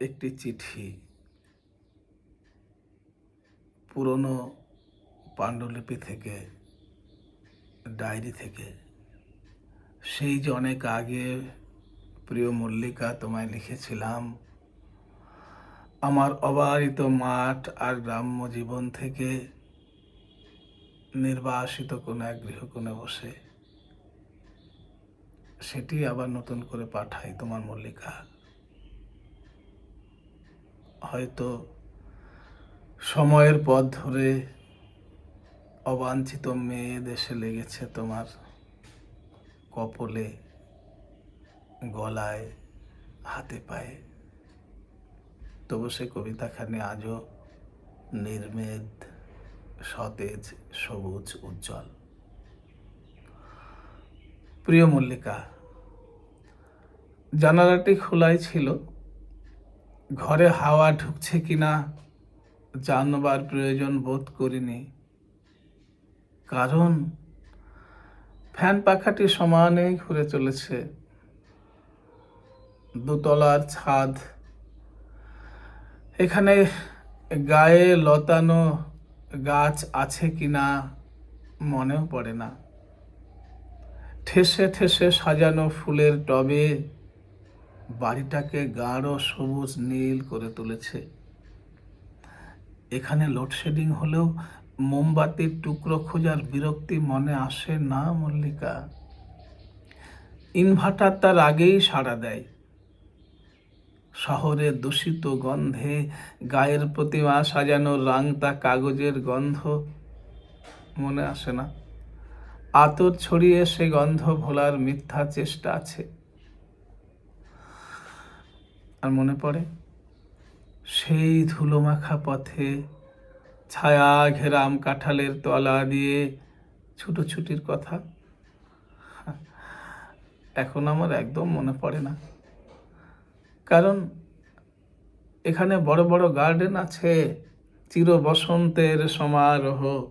একটি চিঠি। পুরনো পাণ্ডুলিপি থেকে, ডায়েরি থেকে। সেই যে অনেক আগে প্রিয় মল্লিকা তোমায় লিখেছিলাম, আমার অবারিত মাঠ আর গ্রাম্য জীবন থেকে নির্বাসিত কোনো এক গৃহকোণে বসে, সেটি আবার নতুন করে পাঠাই তোমার মল্লিকা। হয়তো সময়ের পথ ধরে অবাঞ্ছিত মেয়ে দেশে লেগেছে তোমার কপলে গলায়, হাতে পায়ে। তবু সে কবিতাখানি আজও নির্মেদ, সতেজ, সবুজ, উজ্জ্বল। প্রিয় মল্লিকা, জানালাটি খোলাই ছিল। ঘরে হাওয়া ঢুকছে কিনা জানবার প্রয়োজন বোধ করিনি। কারণ ফ্যান পাখাটি সমানে ঘুরে চলেছে। দোতলার ছাদ। এখানে গায়ে লতানো গাছ আছে কিনা মনেও পড়ে না। ঠেসে ঠেসে সাজানো ফুলের টবে বাড়িটাকে গাঢ় সবুজ নীল করে তুলেছে। এখানে লোডশেডিং হলেও মোমবাতির টুকরো খোঁজার বিরক্তি মনে আসে না মল্লিকা। ইনভার্টার তার আগেই সাড়া দেয়। শহরে দূষিত গন্ধে গায়ের প্রতিমা সাজানো রাংতা কাগজের গন্ধ মনে আসে না। আতর ছড়িয়ে সে গন্ধ ভোলার মিথ্যা চেষ্টা আছে। আর মনে পড়ে? সেই ধুলোমাখা পথে ছায়া ঘেরাম কাঁঠালের তলা দিয়ে ছুটোছুটির কথা। এখন আমার একদম মনে পড়ে না। কারণ এখানে বড় বড় গার্ডেন আছে, চির বসন্তের সমারোহ।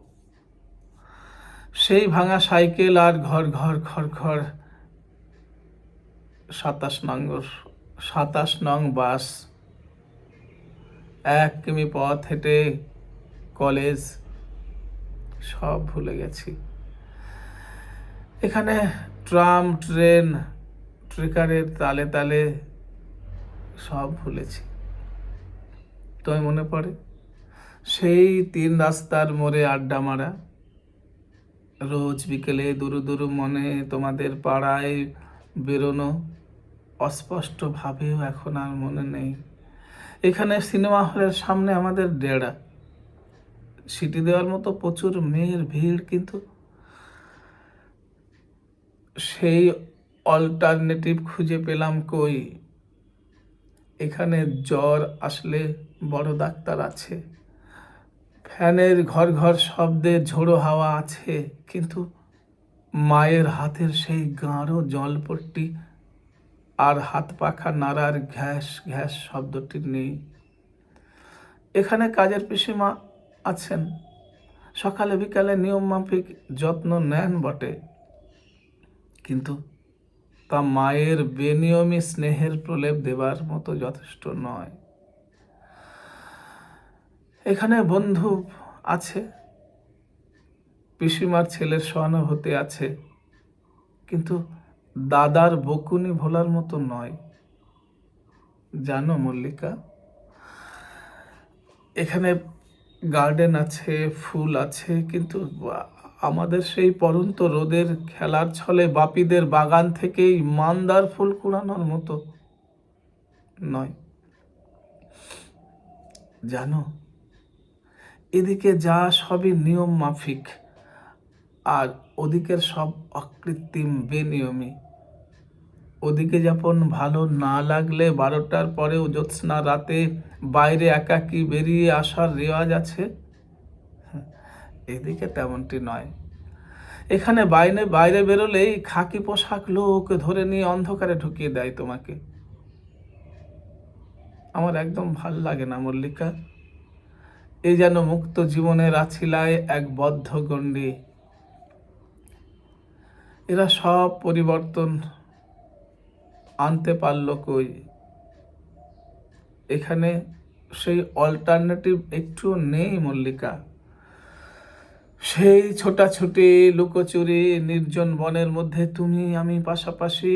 সেই ভাঙা সাইকেল আর ঘর ঘর ঘর ঘর সাতাশ নং সাতাশ নং বাস। এক কিমি পথ হেঁটে কলেজ সব ভুলে গেছি। এখানে ট্রাম, ট্রেন, ট্রেকারের তালে তালে সব ভুলেছি। তোমায় মনে পড়ে? সেই তিন রাস্তার মোড়ে আড্ডা মারা। রোজ বিকেলে দুরু দুরু মনে তোমাদের পাড়ায় বেরোনো। অস্পষ্ট ভাবেও এখন আর মনে নেই। এখানে সিনেমা হলের সামনে আমাদের ডেরা। সিটি দেওয়ার মতো প্রচুর মেয়ের ভিড়, কিন্তু সেই অল্টারনেটিভ খুঁজে পেলাম কই? এখানে জ্বর আসলে বড় ডাক্তার আছে। ফ্যানের ঘর ঘর শব্দে ঝোড়ো হাওয়া আছে, কিন্তু মায়ের হাতের সেই গাঢ় জলপট্টি আর হাত পাখা নাড়ার ঘ্যাস ঘ্যাস শব্দটি নেই। এখানে কাজের পিসিমা আছেন। সকালে, বিকালে নিয়ম মাফিক যত্ন নেন বটে। কিন্তু তা মায়ের বেনিয়মী স্নেহের প্রলেপ দেবার মতো যথেষ্ট নয়। এখানে বন্ধু আছে, পিসিমার ছেলের সহানুভূতি আছে, কিন্তু দাদার বকুনি ভোলার মতো নয়। জানো মল্লিকা? এখানে গার্ডেন আছে, ফুল আছে, কিন্তু আমাদের সেই পরন্ত রোদের খেলার ছলে বাপিদের বাগান থেকেই মান্দার ফুল কুড়ানোর মতো নয়। জানো? এদিকে যা সবই নিয়ম মাফিক। আর ওদিকের সব অকৃত্রিম বেনিয়মী। ওদিকে যেমন ভালো না লাগলে বারোটার পরেও জ্যোৎস্না রাতে বাইরে একাকি বেরিয়ে আসার রেওয়াজ আছে? এদিকে তেমনটি নয়। এখানে বাইরে বাইরে বেরোলেই খাকি পোশাক লোক ধরে নিয়ে অন্ধকারে ঢুকিয়ে দেয় তোমাকে। আমার একদম ভালো লাগে না, মল্লিকা। এই যেন মুক্ত জীবনের আছিলায় এক বদ্ধ গণ্ডি। এরা সব পরিবর্তন আনতে পারল কই? এখানে সেই অল্টারনেটিভ একটুও নেই মল্লিকা। সেই ছোটাছুটি, লুকোচুরি, নির্জন বনের মধ্যে তুমি, আমি পাশাপাশি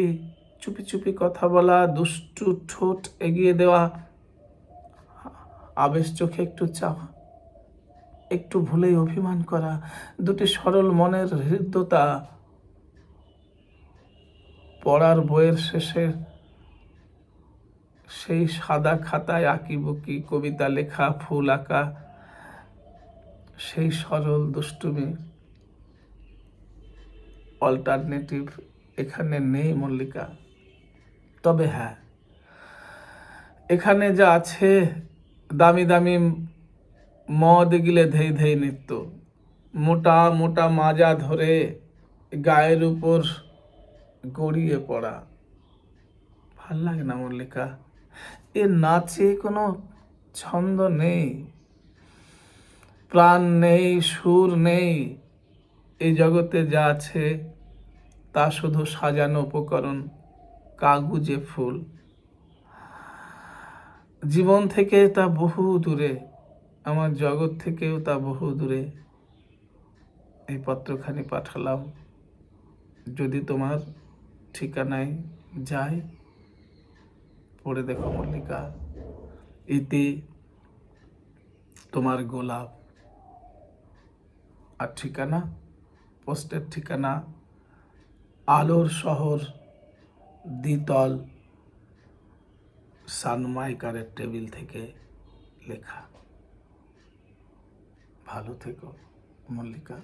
চুপি চুপি কথা বলা, দুষ্টু ঠোঁট এগিয়ে দেওয়া। আবেশ চোখে একটু চাওয়া, একটু ভুলেই অভিমান করা, দুটি সরল মনের হৃদ্যতা পড়ার বইয়ের শেষে সেই সাদা খাতায় আঁকিবুকি, কবিতা লেখা, ফুল আঁকা, সেই সরল দুষ্টুমি। অল্টারনেটিভ এখানে নেই মল্লিকা। তবে হ্যাঁ এখানে যা আছে, দামি দামি মদ গিলে ধেই ধেই নৃত্য। মোটা মোটা মাজা ধরে গায়ের উপর গড়িয়ে পড়া। ভালো লাগে না মল্লিকা। এ নাচে কোনো ছন্দ নেই। প্রাণ নেই, সুর নেই। এই জগতে যা আছে তা শুধু সাজানো উপকরণ, কাগুজে ফুল। জীবন থেকে তা বহু দূরে, আমার জগৎ থেকেও তা বহু দূরে। এই পত্রখানি পাঠালাম। যদি তোমার ঠিকানায় যাই পড়ে দেখো মল্লিকা। ইতি তোমার গোলাপ আর ঠিকানা, পোস্টের ঠিকানা, আলোর শহর, দ্বিতল, সানমাইকারের টেবিল থেকে লেখা। ভালো থেকো মল্লিকা।